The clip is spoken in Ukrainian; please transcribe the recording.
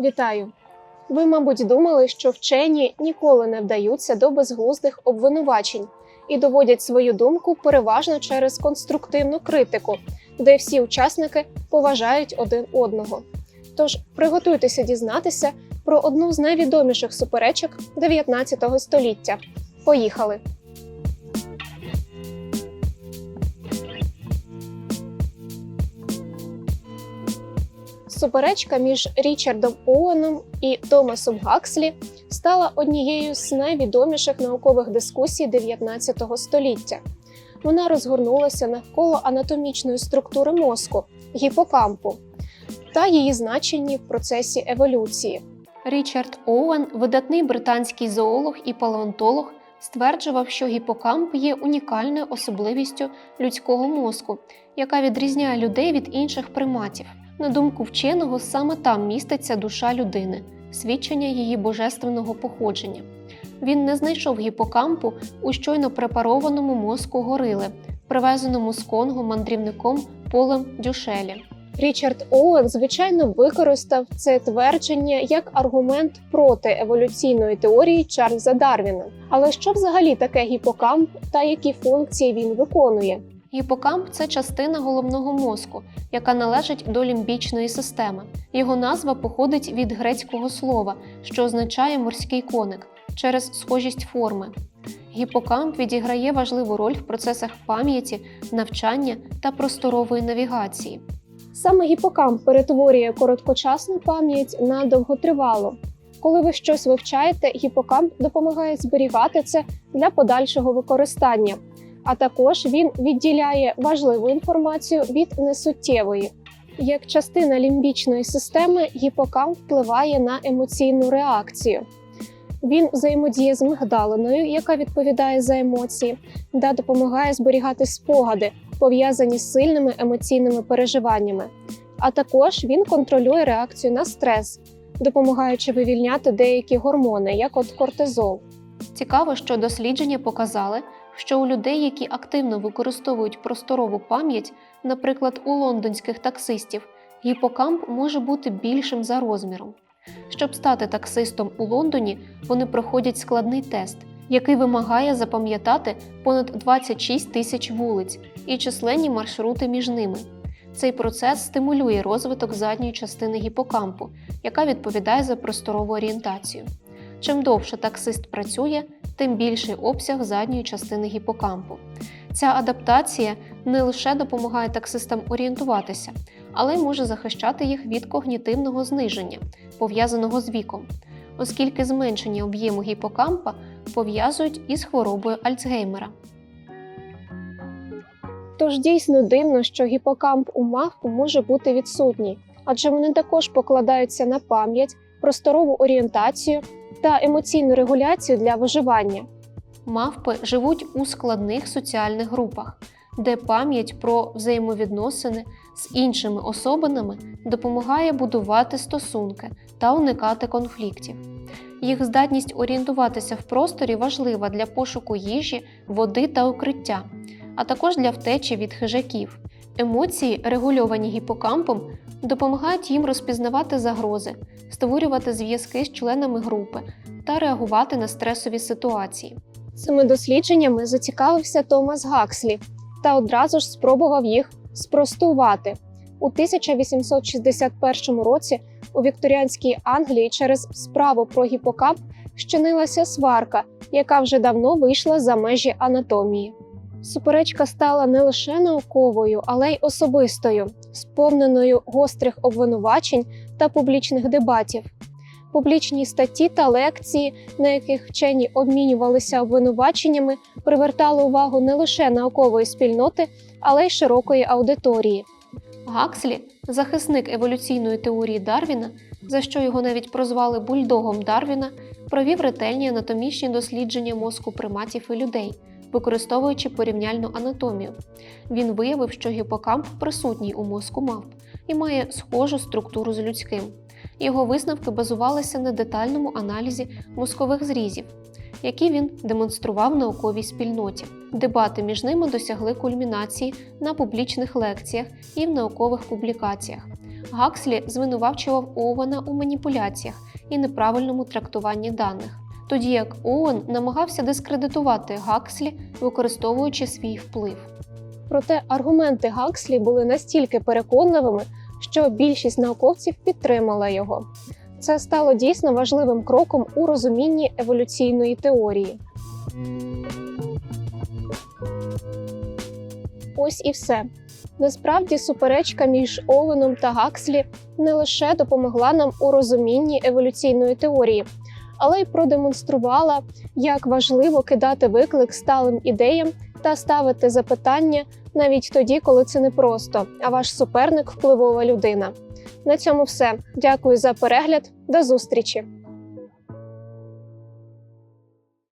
Вітаю! Ви, мабуть, думали, що вчені ніколи не вдаються до безглуздих обвинувачень і доводять свою думку переважно через конструктивну критику, де всі учасники поважають один одного. Тож приготуйтеся дізнатися про одну з найвідоміших суперечок 19 століття. Поїхали! Суперечка між Річардом Оуеном і Томасом Гакслі стала однією з найвідоміших наукових дискусій 19 століття. Вона розгорнулася навколо анатомічної структури мозку гіпокампу та її значенні в процесі еволюції. Річард Оуен, видатний британський зоолог і палеонтолог, стверджував, що гіпокамп є унікальною особливістю людського мозку, яка відрізняє людей від інших приматів. На думку вченого, саме там міститься душа людини, свідчення її божественного походження. Він не знайшов гіпокампу у щойно препарованому мозку горили, привезеному з Конго мандрівником Полем Дюшелі. Річард Оуен, звичайно, використав це твердження як аргумент проти еволюційної теорії Чарльза Дарвіна. Але що взагалі таке гіпокамп та які функції він виконує? Гіпокамп це частина головного мозку, яка належить до лімбічної системи. Його назва походить від грецького слова, що означає морський коник через схожість форми. Гіпокамп відіграє важливу роль в процесах пам'яті, навчання та просторової навігації. Саме гіпокамп перетворює короткочасну пам'ять на довготривалу. Коли ви щось вивчаєте, гіпокамп допомагає зберігати це для подальшого використання, а також він відділяє важливу інформацію від несуттєвої. Як частина лімбічної системи, гіпокамп впливає на емоційну реакцію. Він взаємодіє з мигдалиною, яка відповідає за емоції, та допомагає зберігати спогади, пов'язані з сильними емоційними переживаннями. А також він контролює реакцію на стрес, допомагаючи вивільняти деякі гормони, як от кортизол. Цікаво, що дослідження показали, що у людей, які активно використовують просторову пам'ять, наприклад, у лондонських таксистів, гіпокамп може бути більшим за розміром. Щоб стати таксистом у Лондоні, вони проходять складний тест, який вимагає запам'ятати понад 26 тисяч вулиць і численні маршрути між ними. Цей процес стимулює розвиток задньої частини гіпокампу, яка відповідає за просторову орієнтацію. Чим довше таксист працює, тим більший обсяг задньої частини гіпокампу. Ця адаптація не лише допомагає таксистам орієнтуватися, але й може захищати їх від когнітивного зниження, пов'язаного з віком, оскільки зменшення об'єму гіпокампа пов'язують із хворобою Альцгеймера. Тож дійсно дивно, що гіпокамп у мавпу може бути відсутній, адже вони також покладаються на пам'ять, просторову орієнтацію та емоційну регуляцію для виживання. Мавпи живуть у складних соціальних групах, де пам'ять про взаємовідносини з іншими особинами допомагає будувати стосунки та уникати конфліктів. Їх здатність орієнтуватися в просторі важлива для пошуку їжі, води та укриття, а також для втечі від хижаків. Емоції, регульовані гіпокампом, допомагають їм розпізнавати загрози, створювати зв'язки з членами групи та реагувати на стресові ситуації. Цими дослідженнями зацікавився Томас Гакслі та одразу ж спробував їх спростувати. У 1861 році у вікторіанській Англії через справу про гіпокамп щинилася сварка, яка вже давно вийшла за межі анатомії. Суперечка стала не лише науковою, але й особистою, сповненою гострих обвинувачень та публічних дебатів. Публічні статті та лекції, на яких вчені обмінювалися обвинуваченнями, привертали увагу не лише наукової спільноти, але й широкої аудиторії. Гакслі, захисник еволюційної теорії Дарвіна, за що його навіть прозвали бульдогом Дарвіна, провів ретельні анатомічні дослідження мозку приматів і людей, використовуючи порівняльну анатомію. Він виявив, що гіпокамп присутній у мозку мавп і має схожу структуру з людським. Його висновки базувалися на детальному аналізі мозкових зрізів, які він демонстрував науковій спільноті. Дебати між ними досягли кульмінації на публічних лекціях і в наукових публікаціях. Гакслі звинувачував Оуена у маніпуляціях і неправильному трактуванні даних, тоді як Оуен намагався дискредитувати Гакслі, використовуючи свій вплив. Проте аргументи Гакслі були настільки переконливими, що більшість науковців підтримала його. Це стало дійсно важливим кроком у розумінні еволюційної теорії. Ось і все. Насправді, суперечка між Оуеном та Гакслі не лише допомогла нам у розумінні еволюційної теорії, але й продемонструвала, як важливо кидати виклик сталим ідеям та ставити запитання навіть тоді, коли це не просто, а ваш суперник впливова людина. На цьому все. Дякую за перегляд. До зустрічі!